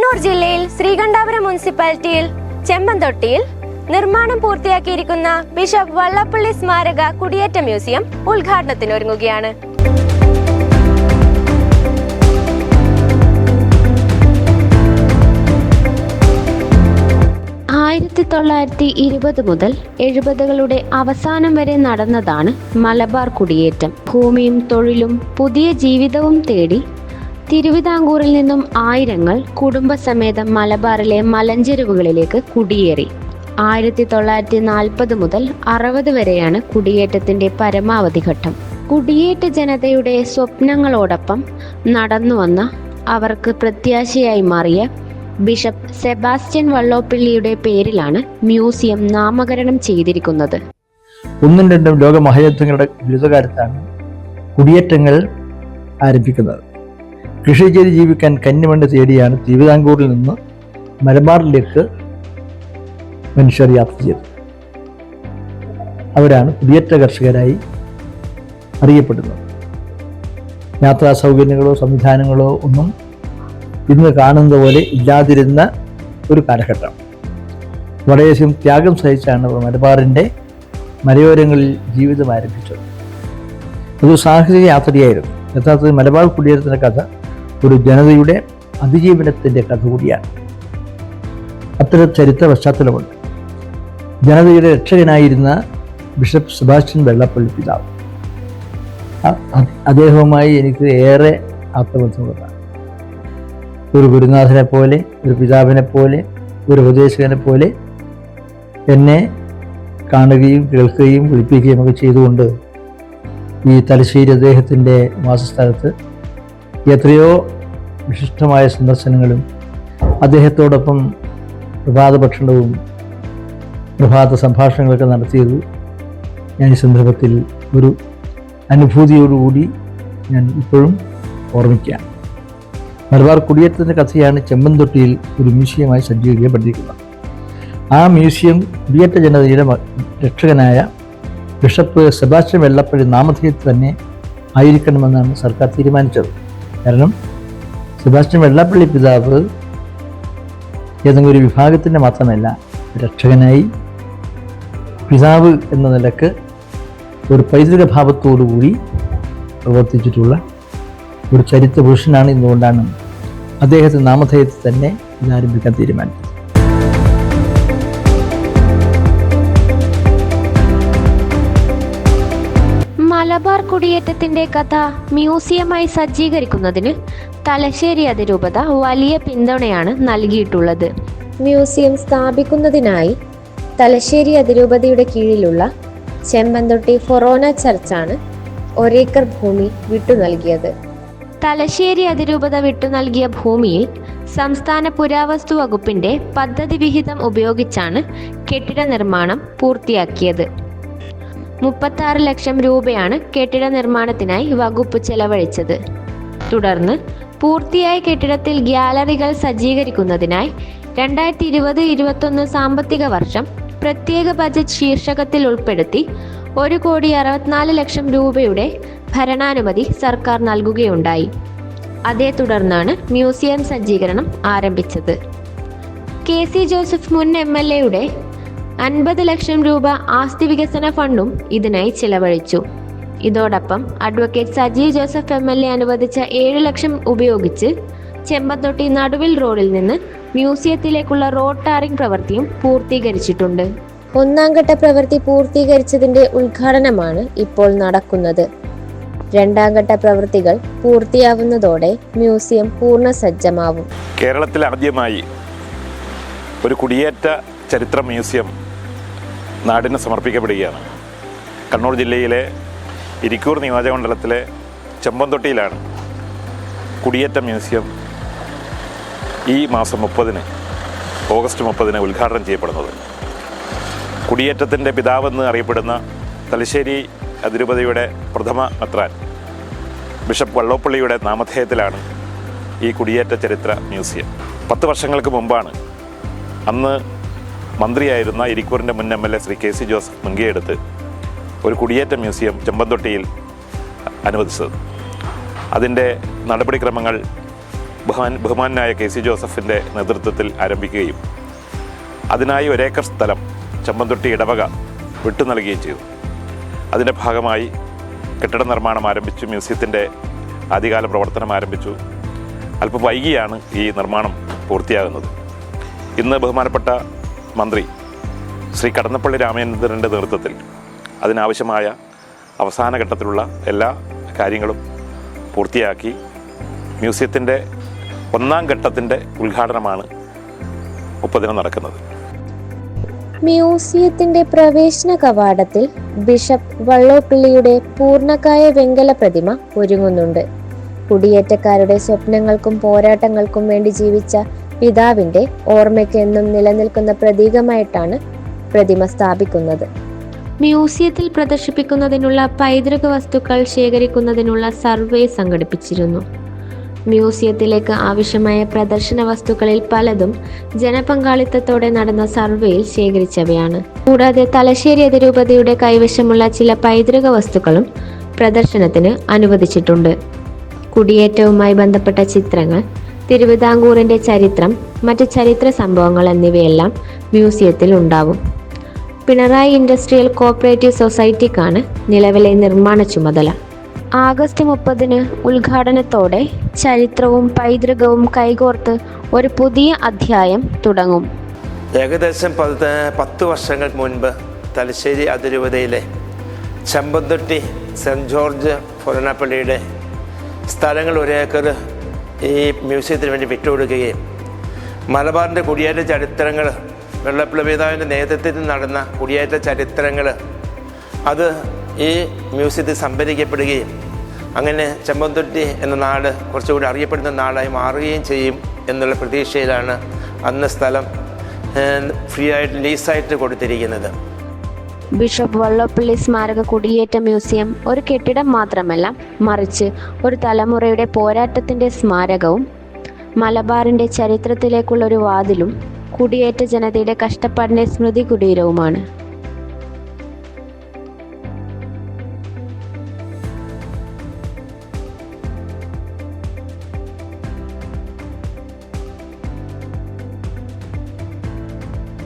കണ്ണൂർ ജില്ലയിൽ ശ്രീകണ്ഠാപുരം മുനിസിപ്പാലിറ്റിയിൽ ചെമ്പന്തൊട്ടിയിൽ നിർമ്മാണം പൂർത്തിയാക്കിയിരിക്കുന്ന ബിഷപ്പ് വള്ളപ്പള്ളി സ്മാരക കുടിയേറ്റ മ്യൂസിയം ഉദ്ഘാടനത്തിനൊരുങ്ങുകയാണ് ആയിരത്തി തൊള്ളായിരത്തി ഇരുപത് മുതൽ എഴുപതുകളുടെ അവസാനം വരെ നടന്നതാണ് മലബാർ കുടിയേറ്റം. ഭൂമിയും തൊഴിലും പുതിയ ജീവിതവും തേടി തിരുവിതാംകൂറിൽ നിന്നും ആയിരങ്ങൾ കുടുംബസമേതം മലബാറിലെ മലഞ്ചെരുവുകളിലേക്ക് കുടിയേറി. ആയിരത്തി തൊള്ളായിരത്തി നാൽപ്പത് മുതൽ അറുപത് വരെയാണ് കുടിയേറ്റത്തിന്റെ പരമാവധി ഘട്ടം. കുടിയേറ്റ ജനതയുടെ സ്വപ്നങ്ങളോടൊപ്പം നടന്നുവന്ന അവർക്ക് പ്രത്യാശയായി മാറിയ ബിഷപ്പ് സെബാസ്റ്റ്യൻ വള്ളോപ്പിള്ളിയുടെ പേരിലാണ് മ്യൂസിയം നാമകരണം ചെയ്തിരിക്കുന്നത്. ഒന്നും രണ്ടും ലോകമഹായുദ്ധങ്ങളുടെ ബിരുദകാലത്താണ് കുടിയേറ്റങ്ങൾ ആരംഭിക്കുന്നത്. കൃഷി ചെയ്ത് ജീവിക്കാൻ കന്നിമണ്ണ് തേടിയാണ് തിരുവിതാംകൂറിൽ നിന്ന് മലബാറിലേക്ക് മനുഷ്യർ യാത്ര ചെയ്തത്. അവരാണ് കുടിയേറ്റ കർഷകരായി അറിയപ്പെടുന്നത്. യാത്രാ സൗകര്യങ്ങളോ സംവിധാനങ്ങളോ ഒന്നും ഇന്ന് കാണുന്നത് പോലെ ഇല്ലാതിരുന്ന ഒരു കാലഘട്ടം. വളരെയധികം ത്യാഗം സഹിച്ചാണ് അവർ മലബാറിന്റെ മലയോരങ്ങളിൽ ജീവിതം ആരംഭിച്ചത്. ഒരു സാഹസിക യാത്രയായിരുന്നു. യഥാർത്ഥത്തിൽ മലബാർ കുടിയേറ്റത്തിന്റെ കഥ ഒരു ജനതയുടെ അതിജീവനത്തിന്റെ കഥ കൂടിയാണ്. അത്തരം ചരിത്ര പശ്ചാത്തലമുണ്ട്. ജനതയുടെ രക്ഷകനായിരുന്ന ബിഷപ്പ് സുഭാഷൻ വെള്ളപ്പള്ളി പിതാവ്. അദ്ദേഹവുമായി എനിക്ക് ഏറെ ആത്മബന്ധമുള്ളതാണ്. ഒരു ഗുരുനാഥനെ പോലെ ഒരു പിതാവിനെ പോലെ ഒരു ഉപദേശകനെ പോലെ എന്നെ കാണുകയും കേൾക്കുകയും വിളിപ്പിക്കുകയും ഒക്കെ ചെയ്തുകൊണ്ട് ഈ തലശ്ശേരി അദ്ദേഹത്തിന്റെ വാസസ്ഥലത്ത് എത്രയോ വിശിഷ്ടമായ സന്ദർശനങ്ങളും അദ്ദേഹത്തോടൊപ്പം പ്രഭാത ഭക്ഷണവും പ്രഭാത സംഭാഷണങ്ങളൊക്കെ നടത്തിയത് ഞാൻ ഈ സന്ദർഭത്തിൽ ഒരു അനുഭൂതിയോടുകൂടി ഞാൻ ഇപ്പോഴും ഓർമ്മിക്കുകയാണ്. മലബാർ കുടിയേറ്റത്തിന്റെ കഥയാണ് ചെമ്പന്തൊട്ടിയിൽ ഒരു മ്യൂസിയമായി സജ്ജീകരിക്കപ്പെട്ടിരിക്കുന്നത്. ആ മ്യൂസിയം കുടിയേറ്റ ജനതയുടെ രക്ഷകനായ ബിഷപ്പ് സെബാസ്റ്റ്യൻ വെള്ളപ്പള്ളി നാമധേയത്തിൽ തന്നെ ആയിരിക്കണമെന്നാണ് സർക്കാർ തീരുമാനിച്ചത്. കാരണം സെബാസ്റ്റ്യൻ വെള്ളപ്പള്ളി പിതാവ് ഏതെങ്കിലും ഒരു വിഭാഗത്തിന്റെ മാത്രമല്ല രക്ഷകനായി പിതാവ് എന്ന നിലയ്ക്ക് ഒരു പൈതൃക ഭാവത്തോടുകൂടി പ്രവർത്തിച്ചിട്ടുള്ള ഒരു ചരിത്ര പുരുഷനാണ് ഇന്നുകൊണ്ടാണ് അദ്ദേഹത്തെ നാമധേയത്തിൽ തന്നെ ഇതാരംഭിക്കാൻ തീരുമാനിച്ചത്. മലബാർ കുടിയേറ്റത്തിന്റെ കഥ മ്യൂസിയമായി സജ്ജീകരിക്കുന്നതിന് തലശ്ശേരി അതിരൂപത വലിയ പിന്തുണയാണ് നൽകിയിട്ടുള്ളത്. മ്യൂസിയം സ്ഥാപിക്കുന്നതിനായി തലശ്ശേരി അതിരൂപതയുടെ കീഴിലുള്ള ചെമ്പന്തൊട്ടി ഫൊറോന ചർച്ചാണ് ഒരേക്കർ ഭൂമി വിട്ടു നൽകിയത്. തലശ്ശേരി അതിരൂപത വിട്ടു നൽകിയ ഭൂമിയിൽ സംസ്ഥാന പുരാവസ്തു വകുപ്പിന്റെ പദ്ധതി വിഹിതം ഉപയോഗിച്ചാണ് കെട്ടിട നിർമ്മാണം പൂർത്തിയാക്കിയത്. മുപ്പത്താറ് ലക്ഷം രൂപയാണ് കെട്ടിട നിർമ്മാണത്തിനായി വകുപ്പ് ചെലവഴിച്ചത്. തുടർന്ന് പൂർത്തിയായ കെട്ടിടത്തിൽ ഗ്യാലറികൾ സജ്ജീകരിക്കുന്നതിനായി രണ്ടായിരത്തി ഇരുപത് ഇരുപത്തൊന്ന് സാമ്പത്തിക വർഷം പ്രത്യേക ബജറ്റ് ശീർഷകത്തിൽ ഉൾപ്പെടുത്തി ഒരു കോടി അറുപത്തിനാല് ലക്ഷം രൂപയുടെ ഭരണാനുമതി സർക്കാർ നൽകുകയുണ്ടായി. അതേ തുടർന്നാണ് മ്യൂസിയം സജ്ജീകരണം ആരംഭിച്ചത്. കെ സി ജോസഫ് മുൻ എം എൽ എയുടെ അൻപത് ലക്ഷം രൂപ ആസ്തി വികസന ഫണ്ടും ഇതിനായി ചിലവഴിച്ചു. ഇതോടൊപ്പം advocate Sajeev Joseph M L A അനുവദിച്ച ഏഴ് ലക്ഷം ഉപയോഗിച്ച് ചെമ്പത്തൊട്ടി നടുവിൽ റോഡിൽ നിന്ന് മ്യൂസിയത്തിലേക്കുള്ള റോഡ് ടാറിംഗ് പ്രവൃത്തിയും പൂർത്തീകരിച്ചിട്ടുണ്ട്. ഒന്നാം ഘട്ട പ്രവൃത്തി പൂർത്തീകരിച്ചതിന്റെ ഉദ്ഘാടനമാണ് ഇപ്പോൾ നടക്കുന്നത്. രണ്ടാം ഘട്ട പ്രവൃത്തികൾ പൂർത്തിയാവുന്നതോടെ മ്യൂസിയം പൂർണ സജ്ജമാവും കേരളത്തിൽ ആദ്യമായി ഒരു കുടിയേറ്റ ചരിത്ര മ്യൂസിയം നാടിന് സമർപ്പിക്കപ്പെടുകയാണ്. കണ്ണൂർ ജില്ലയിലെ ഇരിക്കൂർ നിയോജകമണ്ഡലത്തിലെ ചെമ്പന്തൊട്ടിയിലാണ് കുടിയേറ്റ മ്യൂസിയം ഈ മാസം മുപ്പതിന് ഓഗസ്റ്റ് മുപ്പതിന് ഉദ്ഘാടനം ചെയ്യപ്പെടുന്നത്. കുടിയേറ്റത്തിന്റെ പിതാവെന്ന് അറിയപ്പെടുന്ന തലശ്ശേരി അതിരൂപതയുടെ പ്രഥമ മെത്രാൻ ബിഷപ്പ് വള്ളോപ്പള്ളിയുടെ നാമധേയത്തിലാണ് ഈ കുടിയേറ്റ ചരിത്ര മ്യൂസിയം. പത്ത് വർഷങ്ങൾക്ക് മുമ്പാണ് അന്ന് മന്ത്രിയായിരുന്ന ഇരിക്കൂറിന്റെ മുൻ M L A Shri K C Joseph മുൻകൈയെടുത്ത് ഒരു കുടിയേറ്റ മ്യൂസിയം ചെമ്പന്തൊട്ടിയിൽ അനുവദിച്ചത്. അതിന്റെ നടപടിക്രമങ്ങൾ ബഹുമാൻ ബഹുമാനായ കെ സി ജോസഫിന്റെ നേതൃത്വത്തിൽ ആരംഭിക്കുകയും അതിനായി ഒരേക്കർ സ്ഥലം ചെമ്പന്തൊട്ടി ഇടവക വിട്ടു നൽകുകയും ചെയ്തു. അതിന്റെ ഭാഗമായി കെട്ടിട നിർമ്മാണം ആരംഭിച്ചു മ്യൂസിയത്തിന്റെ ആദ്യകാല പ്രവർത്തനം ആരംഭിച്ചു. അല്പം വൈകിയാണ് ഈ നിർമ്മാണം പൂർത്തിയാകുന്നത്. ഇന്ന് ബഹുമാനപ്പെട്ട മന്ത്രി ശ്രീ കടന്നപ്പള്ളി രാമചന്ദ്രന്റെ നേതൃത്വത്തിൽ അതിനാവശ്യമായ അവസാന ഘട്ടത്തിലുള്ള എല്ലാ കാര്യങ്ങളും പൂർത്തിയാക്കി മ്യൂസിയത്തിന്റെ ഒന്നാം ഘട്ടത്തിന്റെ ഉദ്ഘാടനമാണ് മുപ്പതിന് നടക്കുന്നത്. മ്യൂസിയത്തിന്റെ പ്രവേശന കവാടത്തിൽ ബിഷപ്പ് വള്ളോപ്പിള്ളിയുടെ പൂർണകായ വെങ്കല പ്രതിമ ഒരുങ്ങുന്നുണ്ട്. കുടിയേറ്റക്കാരുടെ സ്വപ്നങ്ങൾക്കും പോരാട്ടങ്ങൾക്കും വേണ്ടി ജീവിച്ച പിതാവിന്റെ ഓർമ്മയ്ക്ക് എന്നും നിലനിൽക്കുന്ന പ്രതീകമായിട്ടാണ് പ്രതിമ സ്ഥാപിക്കുന്നത്. മ്യൂസിയത്തിൽ പ്രദർശിപ്പിക്കുന്നതിനുള്ള പൈതൃക വസ്തുക്കൾ ശേഖരിക്കുന്നതിനുള്ള സർവേ സംഘടിപ്പിച്ചിരുന്നു. മ്യൂസിയത്തിലേക്ക് ആവശ്യമായ പ്രദർശന വസ്തുക്കളിൽ പലതും ജനപങ്കാളിത്തത്തോടെ നടന്ന സർവേയിൽ ശേഖരിച്ചവയാണ്. കൂടാതെ തലശ്ശേരി അതിരൂപതയുടെ കൈവശമുള്ള ചില പൈതൃക വസ്തുക്കളും പ്രദർശനത്തിന് അനുവദിച്ചിട്ടുണ്ട്. കുടിയേറ്റവുമായി ബന്ധപ്പെട്ട ചിത്രങ്ങൾ തിരുവിതാംകൂറിന്റെ ചരിത്രം മറ്റ് ചരിത്ര സംഭവങ്ങൾ എന്നിവയെല്ലാം മ്യൂസിയത്തിൽ ഉണ്ടാവും. പിണറായി ഇൻഡസ്ട്രിയൽ കോപ്പറേറ്റീവ് സൊസൈറ്റിക്കാണ് നിലവിലെ നിർമ്മാണ ചുമതല. ആഗസ്റ്റ് മുപ്പതിന് ഉദ്ഘാടനത്തോടെ ചരിത്രവും പൈതൃകവും കൈകോർത്ത് ഒരു പുതിയ അധ്യായം തുടങ്ങും. ഏകദേശം പത്ത് പത്ത് വർഷങ്ങൾക്ക് മുൻപ് തലശ്ശേരി അതിരൂപതയിലെ ചെമ്പന്തൊട്ടി സെന്റ് ജോർജ് ഫൊറനപ്പള്ളിയുടെ സ്ഥലങ്ങൾ ഒരു ഏക്കർ ഈ മ്യൂസിയത്തിന് വേണ്ടി വിട്ടുകൊടുക്കുകയും മലബാറിന്റെ കുടിയേറ്റ ചരിത്രങ്ങൾ വെള്ളപ്പിള്ള നേതൃത്വത്തിൽ നടന്ന കുടിയേറ്റ ചരിത്രങ്ങൾ അത് ഈ മ്യൂസിയത്തിൽ സംഭരിക്കപ്പെടുകയും അങ്ങനെ ചെമ്പന്തൊട്ടി എന്ന നാട് കുറച്ചുകൂടി അറിയപ്പെടുന്ന നാടായി മാറുകയും ചെയ്യും എന്നുള്ള പ്രതീക്ഷയിലാണ് അന്ന് സ്ഥലം ഫ്രീ ആയിട്ട് ലീസായിട്ട് കൊടുത്തിരിക്കുന്നത്. ബിഷപ്പ് വള്ളപ്പള്ളി സ്മാരക കുടിയേറ്റ മ്യൂസിയം ഒരു കെട്ടിടം മാത്രമല്ല മറിച്ച് ഒരു തലമുറയുടെ പോരാട്ടത്തിന്റെ സ്മാരകവും മലബാറിന്റെ ചരിത്രത്തിലേക്കുള്ള ഒരു വാതിലും കുടിയേറ്റ ജനതയുടെ കഷ്ടപ്പാടിന്റെ സ്മൃതി കുടീരവുമാണ്